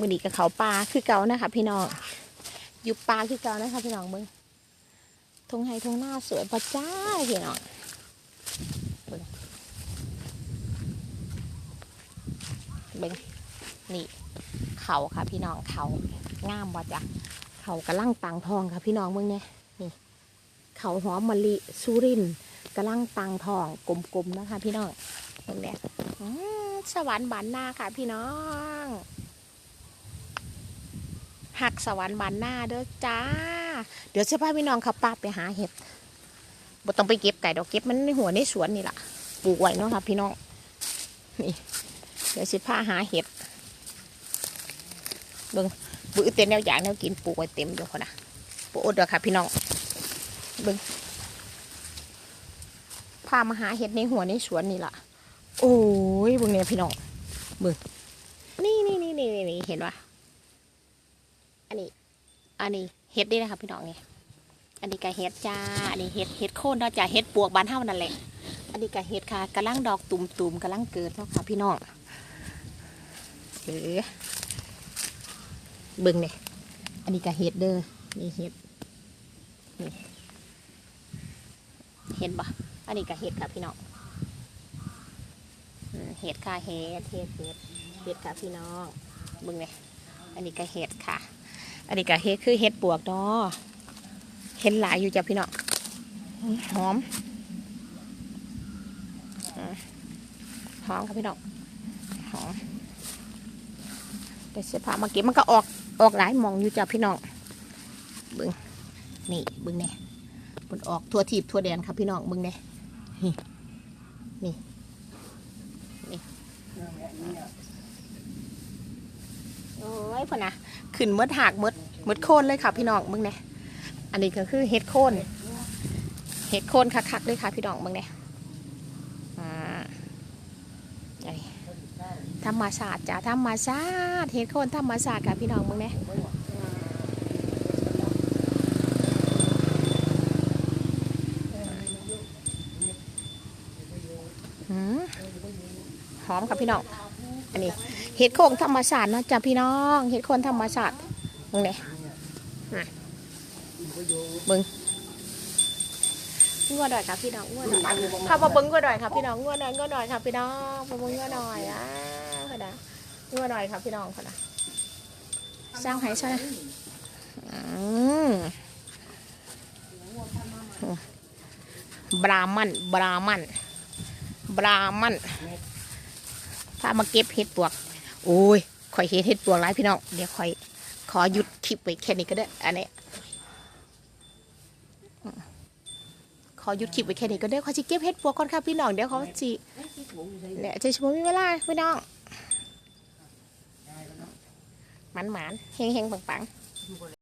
มือนีกับเขาปลาคือเก่านะคะ พี่น้องอยู่ปลาคือเก่านะคะ พี่น้องมึงทงไฮทงหน้าสวยปะจ้าพี่น้องเบิ่งนี่เขาค่ะ พี่น้องเขางามบ่จ้ะเขากระลังตังทองค่ะพี่น้องมึงเนี่ยนี่เขาหอมมะลิสุรินกระลังตังทองกลมๆนะคะ พี่น้องเบิ่งเนี่ยอืมสวรรค์บานหน้าค่ะ พี่น้อง หักสวรรค์บานหน้าเด้อจ้า เดี๋ยวเสื้อผ้าพี่น้องขับป้าไปหาเห็ดบ่ต้องไปเก็บไก่ดอกเก็บมันในหัวในสวนนี่แหละปลูกไว้เนาะค่ะพี่น้องนี่เดี๋ยวเสื้อผ้าหาเห็ดเบิ่งบื้อเต็มแนวอย่างแนวกินปลูกไว้เต็มอยู่คนนะปลูกอดเด้อค่ะ พี่น้องเบิ่งพามาหาเห็ดในหัวในสวนนี่ละโอ้ยเบิ่งเนี่ยพี่น้องเบิ่งนี่นี่นี่นี่นี่เห็นปะ อันนี้ อันนี้เห็ดด้วยนะคะพี่น้องนี่ อันนี้ก็เห็ดจ้า อันนี้เห็ดเห็ดโคนเนาะจ้าเห็ดปวกบานเท่านั่นแหละ อันนี้ก็เห็ดค่ะกำลังดอกตุ่มตุ่มกำลังเกิดเนาะค่ะพี่น้องเออเบิ่งเนี่ยอันนี้ก็เห็ดเด้อ นี่เห็ด นี่เห็นปะอันนี้ก็เห็ดค่ะพี่น้องเห็ดค่ะเห็ดเห็ดเห็ดเห็ดค่ะพี่น้องเบิ่งเนี่ยอันนี้ก็เห็ดค่ะ อันนี้ก็เฮ็ดคือเฮ็ดปวกเนาะเห็นหลายอยู่จ้ะพี่น้องหอมหอมครับพี่น้องหอมแต่เสื้อผ้ามาเก็บมันก็ออกออกหลายมองอยู่จ้ะพี่น้องเบึงนี่เบึงเนี่ยมันออกทั่วทีบทั่วแดนครับพี่น้องเบึงเนี่ยนี่นี่ โอ้ยพ่อนะขึ้นเมดหากเมดเมดโคนเลยค่ะพี่น้องมึงเนี่ยอันนี้ก็คือเห็ดโคนเห็ดโคนคักๆเลยค่ะพี่น้องมึงเนี่ยอ่าไอ้ธรรมชาติจ้ะธรรมชาติเห็ดโคนธรรมชาติค่ะพี่น้องมึงเนี่ยหืมหอมค่ะพี่น้อง อันนี้ เห็ดโคนธรรมชาตินะจ้ะพี่น้อง เห็ดโคนธรรมชาติมึงเนี่ยมึงงัวดอยครับพี่น้องงัวดอยข้ามาเบิ้งงัวดอยครับพี่น้องงัวดอยงัวดอยครับพี่น้องมาบิ้งงัวดอยอะพอดะงัวดอยครับพี่น้องพอดะสร้างให้ใช่ไหมบรามันบรามันบรามันพามาเก็บเห็ดปวก โอ้ยข่อยเห็ดเห็ดปวกหลายพี่น้อง เดี๋ยวข่อย ขอหยุดคลิปไว้แค่นี้ก็ได้ อันนี้ ขอหยุดคลิปไว้แค่นี้ก็ได้ขอจิเก็บเห็ดปวกก่อนค่ะพี่น้อง เดี๋ยวเขาจิเนี่ยจะชิมมีเวลาพี่น้อง หมันหมันเฮงเฮงปังปัง